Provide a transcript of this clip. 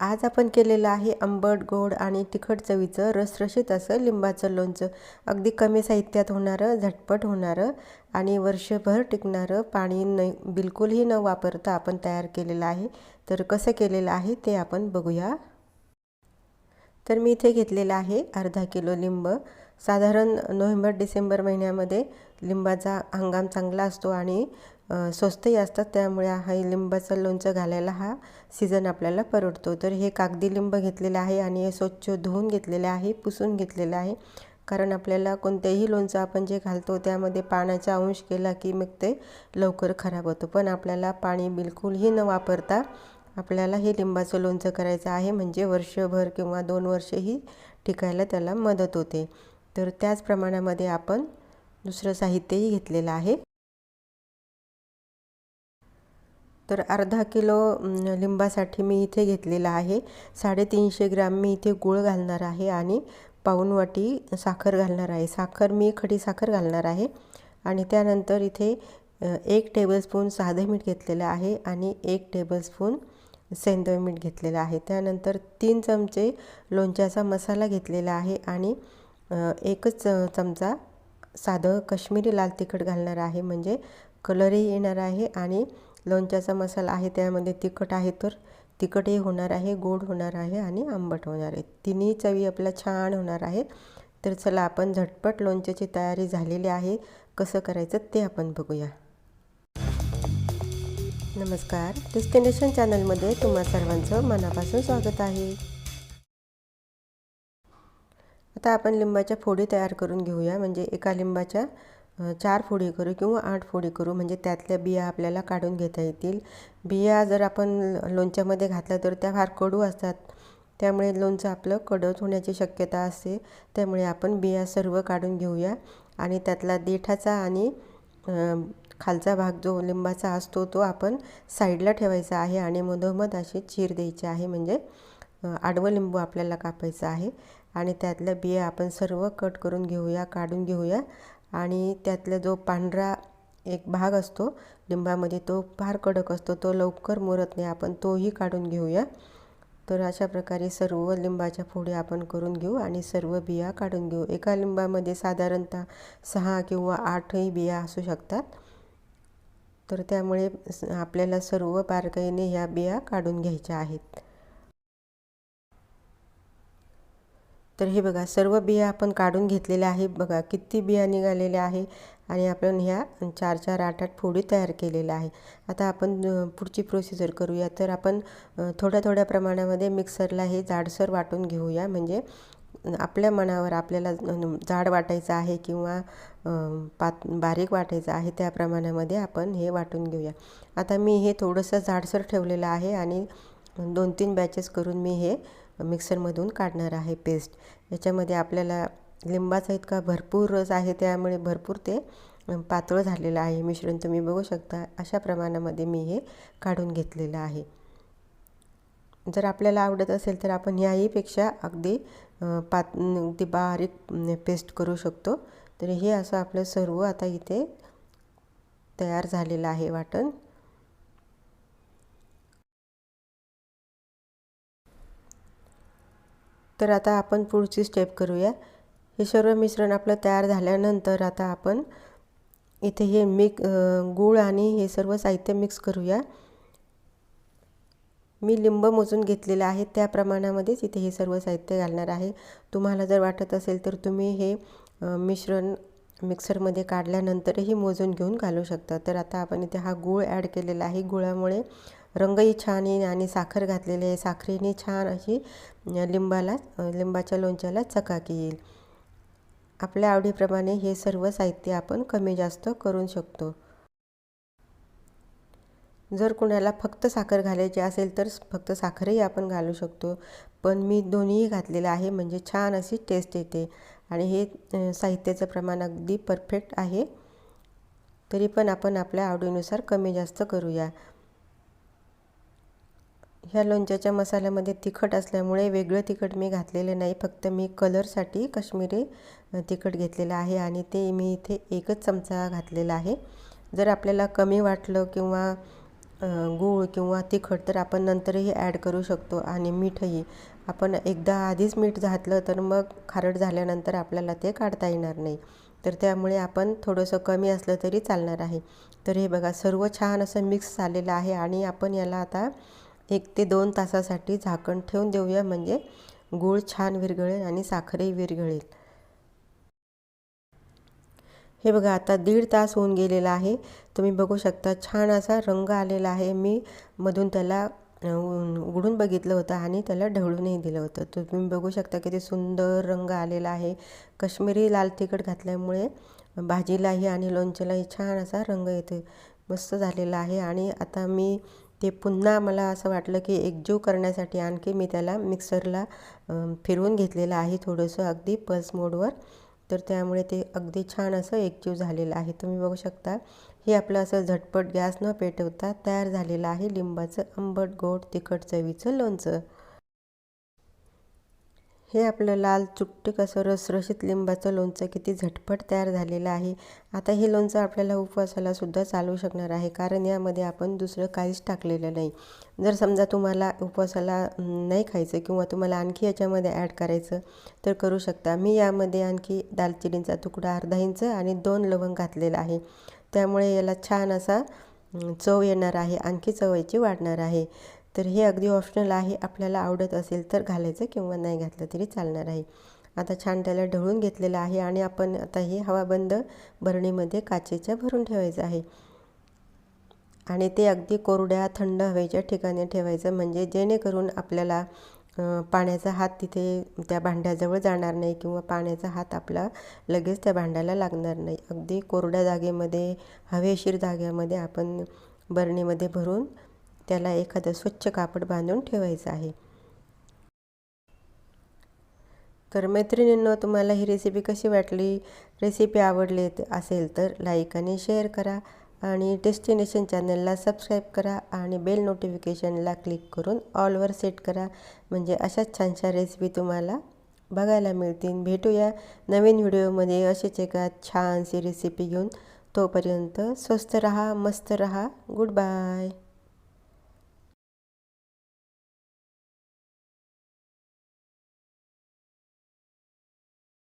आज आपण केलेलं आहे आंबट गोड आणि तिखट चवीचं रसरशीत असं लिंबाचं लोणचं. अगदी कमी साहित्यात होणारं झटपट होणारं आणि वर्षभर टिकणारं पाणी न बिलकुलही न वापरता आपण तयार केलेलं आहे. तर कसं केलेलं आहे ते आपण बघूया. तर मी इथे घेतलेलं आहे अर्धा किलो लिंब. साधारण नोव्हेंबर डिसेंबर महिन्यामध्ये लिंबाचा हंगाम चांगला असतो आणि स्वस्तही असतात. त्यामुळे हा लिंबाचं लोणचं घालायला हा सीझन आपल्याला परवडतो. तर हे कागदी लिंब घेतलेलं आहे आणि हे स्वच्छ धुवून घेतलेलं आहे पुसून घेतलेलं आहे. कारण आपल्याला कोणतेही लोणचं आपण जे घालतो त्यामध्ये पाण्याचा अंश केला की मग ते लवकर खराब होतो. पण आपल्याला पाणी बिलकुलही न वापरता आपल्याला हे लिंबाचं लोणचं करायचं आहे. म्हणजे वर्षभर किंवा दोन वर्षही टिकायला त्याला मदत होते. तर त्याच प्रमाणामध्ये आपण दुसरं साहित्यही घेतलेलं आहे. तर अर्धा किलो लिंबासाठी मी इथे घेतलेला आहे. साडेतीनशे ग्राम मी इथे गूळ घालणार आहे आणि पाऊन वाटी साखर घालणार आहे. साखर मी खडी साखर घालणार आहे. आणि त्यानंतर इथे एक टेबलस्पून साधं मीठ घेतलेलं आहे आणि एक टेबलस्पून सेंदव मीठ घेतलेलं आहे. त्यानंतर तीन चमचे लोणच्याचा मसाला घेतलेला आहे आणि एकच चमचा साधं कश्मीरी लाल तिखट घालणार आहे. म्हणजे कलरही येणार आहे आणि लोणच्याचा मसाला आहे त्यामध्ये तिखट आहे तर तिखटही होणार आहे गोड होणार आहे आणि आंबट होणार आहे. तिन्ही चवी आपल्या छान होणार आहेत. तर चला आपण झटपट लोणच्याची तयारी झालेली आहे. कसं करायचं ते आपण बघूया. नमस्कार. डेस्टिनेशन चॅनलमध्ये तुम्हा सर्वांचं मनापासून स्वागत आहे. आता आपण लिंबाच्या फोडी तयार करून घेऊया. म्हणजे एका लिंबाच्या चार फोडी करू किंवा आठ फोडी करू म्हणजे त्यातल्या बिया आपल्याला काढून घेता येतील. बिया जर आपण लोणच्यामध्ये घातल्या तर त्या फार कडू असतात. त्यामुळे लोणचं आपलं कडत होण्याची शक्यता असते. त्यामुळे आपण बिया सर्व काढून घेऊया. आणि त्यातला देठाचा आणि खालचा भाग जो लिंबाचा असतो तो आपण साईडला ठेवायचा आहे आणि मधोमध अशी चीर द्यायची आहे. म्हणजे आडवं लिंबू आपल्याला कापायचं आहे. आणि त्यातल्या बिया आपण सर्व कट करून घेऊया काढून घेऊया. आणि त्यातला जो पांढरा एक भाग असतो लिंबामध्ये तो फार कडक असतो तो लवकर मुरत नाही. आपण तोही काढून घेऊया. तर अशा प्रकारे सर्व लिंबाच्या फोडी आपण करून घेऊ आणि सर्व बिया काढून घेऊ. एका लिंबामध्ये साधारणतः सहा किंवा आठही बिया असू शकतात. तर त्यामुळे आपल्याला सर्व बारकाईने ह्या बिया काढून घ्यायच्या आहेत. तर हे बघा सर्व बिया आपण काढून घेतलेल्या आहे बघा किती बिया निघालेल्या आहे आणि आपण ह्या चार चार आठ आठ फोडी तयार केलेल्या आहे आता आपण पुढची प्रोसिजर करूया. तर आपण थोड्या थोड्या प्रमाणामध्ये मिक्सरला हे जाडसर वाटून घेऊया. म्हणजे आपल्या मनावर आपल्याला जाड वाटायचं आहे किंवा पात बारीक वाटायचं आहे त्या प्रमाणामध्ये आपण हे वाटून घेऊया. आता मी हे थोडंसं जाडसर ठेवलेलं आहे आणि दोन तीन बॅचेस करून मी हे मिक्सरमधून काढणार आहे पेस्ट. याच्यामध्ये आपल्याला लिंबाचा इतका भरपूर रस आहे त्यामुळे भरपूर ते पातळ झालेलं आहे. मिश्रण तुम्ही बघू शकता अशा प्रमाणामध्ये मी हे काढून घेतलेलं आहे. जर आपल्याला आवडत असेल तर आपण याहीपेक्षा अगदी पात अगदी बारीक पेस्ट करू शकतो. तर हे असं आपलं सर्व आता इथे तयार झालेलं आहे वाटण. तर आता आपण पुढची स्टेप करूया. हे सर्व मिश्रण आपलं तयार झाल्यानंतर आता आपण इथे हे मिक गूळ आणि हे सर्व साहित्य मिक्स करूया. मी लिंब मोजून घेतलेलं आहे. त्या प्रमाणामध्येच इथे हे सर्व साहित्य घालणार आहे. तुम्हाला जर वाटत असेल तर तुम्ही हे मिश्रण मिक्सरमध्ये काढल्यानंतरही मोजून घेऊन घालू शकता. तर आता आपण इथे हा गूळ ॲड केलेला आहे. गुळामुळे रंगही छान येईल आणि साखर घातलेली आहे. साखरेने छान अशी लिंबाला लिंबाच्या लोणच्याला चकाकी येईल. आपल्या आवडीप्रमाणे हे सर्व साहित्य आपण कमी जास्त करू शकतो. जर कुणाला फक्त साखर घालायची असेल तर फक्त साखरही आपण घालू शकतो. पण मी दोन्हीही घातलेलं आहे म्हणजे छान अशी टेस्ट येते. आणि हे साहित्याचं प्रमाण अगदी परफेक्ट आहे. तरी पण आपण आपल्या आवडीनुसार कमी जास्त करूया. ह्या लोणच्याच्या मसाल्यामध्ये तिखट असल्यामुळे वेगळं तिखट मी घातलेलं नाही. फक्त मी कलरसाठी कश्मीरी तिखट घेतलेलं आहे आणि ते मी इथे एकच चमचा घातलेला आहे. जर आपल्याला कमी वाटलं किंवा गूळ किंवा तिखट तर आपण नंतरही ॲड करू शकतो आणि मीठही. आपण एकदा आधीच मीठ घातलं तर मग खारट झाल्यानंतर आपल्याला ते काढता येणार नाही. तर त्यामुळे आपण थोडंसं कमी असलं तरी चालणार आहे. तर हे बघा सर्व छान असं मिक्स झालेलं आहे आणि आपण याला आता एक ते दोन तासासाठी झाकण ठेवून देऊया म्हणजे गूळ छान विरघळेल आणि साखरही विरघळेल. हे बघा आता दीड तास होऊन गेलेला आहे. तुम्ही बघू शकता छान असा रंग आलेला आहे. मी मधून त्याला उघडून बघितलं होतं आणि त्याला ढवळूनही दिलं होतं. तर तुम्ही बघू शकता किती सुंदर रंग आलेला आहे. कश्मीरी लाल तिखट घातल्यामुळे भाजीलाही आणि लोणच्यालाही छान असा रंग येतो मस्त झालेला आहे. आणि आता मी ते पुन्हा मला असं वाटलं की एकजीव करण्यासाठी आणखी मी त्याला मिक्सरला फिरवून घेतलेलं आहे थोडंसं अगदी पल्स मोडवर. तर त्यामुळे ते अगदी छान असं एकजीव झालेलं आहे. तुम्ही बघू शकता हे आपलं असं झटपट गॅस न पेटवता तयार झालेलं आहे लिंबाचं आंबट गोड तिखट चवीचं लोणचं. हे आपलं लाल चुट्टीक असं रसरशीत लिंबाचं लोणचं किती झटपट तयार झालेलं आहे. आता हे लोणचं आपल्याला उपवासाला सुद्धा चालू शकणार आहे कारण यामध्ये आपण दुसरं काहीच टाकलेलं नाही. जर समजा तुम्हाला उपवासाला नाही खायचं किंवा तुम्हाला आणखी याच्यामध्ये ॲड करायचं तर करू शकता. मी यामध्ये आणखी दालचिनीचा तुकडा अर्धा इंच आणि दोन लवंग घातलेला आहे. त्यामुळे याला छान असा चव येणार आहे आणखी चव याची वाढणार आहे. तर हे अगदी ऑप्शनल आहे आपल्याला आवडत असेल तर घालायचं किंवा नाही घातलं तरी चालणार आहे. आता छान त्याला ढवळून घेतलेलं आहे आणि आपण आता हे हवाबंद भरणीमध्ये काचेच्या भरून ठेवायचं आहे. आणि ते अगदी कोरड्या थंड हवेच्या ठिकाणी ठेवायचं म्हणजे जेणेकरून आपल्याला पाण्याचा हात तिथे त्या भांड्याजवळ जाणार नाही किंवा पाण्याचा हात आपला लगेच त्या भांड्याला लागणार नाही. अगदी कोरड्या जागेमध्ये हवेशीर जागेमध्ये आपण बरणीमध्ये भरून त्याला एखादं स्वच्छ कापड बांधून ठेवायचं आहे. तर मैत्रिणींनो तुम्हाला ही रेसिपी कशी वाटली? रेसिपी आवडली असेल तर लाईक आणि शेअर करा आणि डेस्टिनेशन चॅनलला सबस्क्राईब करा आणि बेल नोटिफिकेशनला क्लिक करून ऑलवर सेट करा. म्हणजे अशाच छानशा रेसिपी तुम्हाला बघायला मिळतील. भेटूया नवीन व्हिडिओमध्ये असेच एका छानशी रेसिपी घेऊन तोपर्यंत स्वस्त रहा मस्त रहा. Good bye